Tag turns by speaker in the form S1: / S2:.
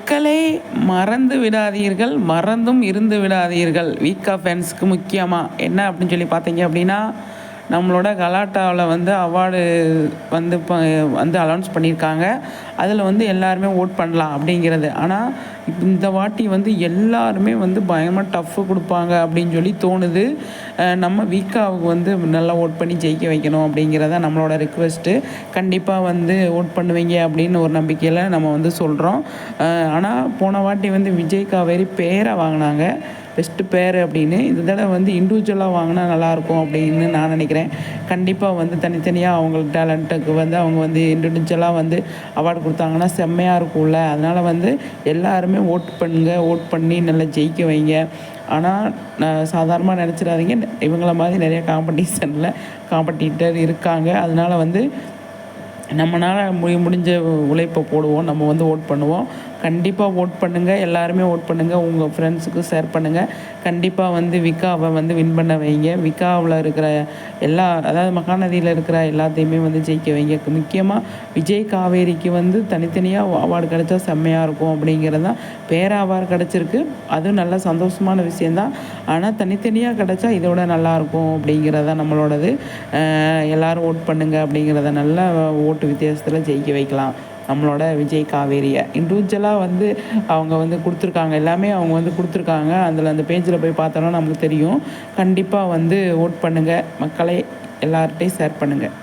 S1: மக்களை மறந்து விடாதீர்கள் மறந்தும் இருந்து விடாதீர்கள். வீக்கா ஃபேன்ஸ்க்கு முக்கியமாக என்ன அப்படின்னு சொல்லி பார்த்தீங்க அப்படின்னா நம்மளோட கலாட்டாவில் வந்து அவார்டு வந்து இப்போ வந்து அலௌன்ஸ் பண்ணியிருக்காங்க. அதில் வந்து எல்லாருமே ஓட் பண்ணலாம் அப்படிங்கிறது. ஆனால் இந்த வாட்டி வந்து எல்லாருமே வந்து பயமாக டஃப்பு கொடுப்பாங்க அப்படின்னு சொல்லி தோணுது. நம்ம வீக்காவுக்கு வந்து நல்லா ஓட் பண்ணி ஜெயிக்க வைக்கணும் அப்படிங்கிறத நம்மளோட ரிக்வெஸ்ட்டு கண்டிப்பாக வந்து ஓட் பண்ணுவீங்க அப்படின்னு ஒரு நம்பிக்கையில் நம்ம வந்து சொல்கிறோம் ஆனால் போன வாட்டி வந்து விஜய் காவேரி பேரை வாங்கினாங்க. பெஸ்ட்டு பேர் அப்படின்னு இந்த தடவை வந்து இண்டிவிஜுவலாக வாங்கினா நல்லாயிருக்கும் அப்படின்னு நான் நினைக்கிறேன். கண்டிப்பாக வந்து தனித்தனியாக அவங்களுக்கு டேலண்ட்டுக்கு வந்து அவங்க வந்து இண்டிவிஜுவலாக வந்து அவார்டு கொடுத்தாங்கன்னா செம்மையாக இருக்கும்ல. அதனால் வந்து எல்லாருமே ஓட் பண்ணுங்க ஓட் பண்ணி நல்லா ஜெயிக்க வைங்க. ஆனால் நான் சாதாரணமாக நினச்சிடாதீங்க. இவங்கள மாதிரி நிறைய காம்படிஷனில் காம்படிட்டர் இருக்காங்க. அதனால் வந்து நம்மளால் முடி முடிஞ்ச உழைப்பை போடுவோம். நம்ம வந்து ஓட் பண்ணுவோம். கண்டிப்பாக ஓட் பண்ணுங்கள் எல்லாருமே ஓட் பண்ணுங்கள் உங்கள் ஃப்ரெண்ட்ஸுக்கு ஷேர் பண்ணுங்கள் கண்டிப்பாக வந்து விகாவை வந்து வின் பண்ண வைங்க. விகாவில் இருக்கிற எல்லா அதாவது மகாநதியில் இருக்கிற எல்லாத்தையுமே வந்து ஜெயிக்க வைங்க. முக்கியமாக விஜய் காவேரிக்கு வந்து தனித்தனியாக அவார்டு கிடைச்சா செம்மையாக இருக்கும் அப்படிங்கிறது தான் பேர அவார்டு கிடச்சிருக்கு. அதுவும் நல்ல சந்தோஷமான விஷயந்தான் ஆனால் தனித்தனியாக கிடச்சா இதோட நல்லாயிருக்கும் அப்படிங்கிறது தான் நம்மளோடது. எல்லோரும் ஓட் பண்ணுங்க அப்படிங்கிறத நல்ல ஓட்டு வித்தியாசத்தில் ஜெயிக்க வைக்கலாம். நம்மளோட விஜய் காவேரியை. இண்டிவிஜுவலாக வந்து அவங்க வந்து கொடுத்துருக்காங்க. எல்லாமே அவங்க வந்து கொடுத்துருக்காங்க. அதில் அந்த பேஜில் போய் பார்த்தோன்னா நமக்கு தெரியும். கண்டிப்பாக வந்து ஓட் பண்ணுங்கள் மக்களை எல்லார்ட்டையும் ஷேர் பண்ணுங்கள்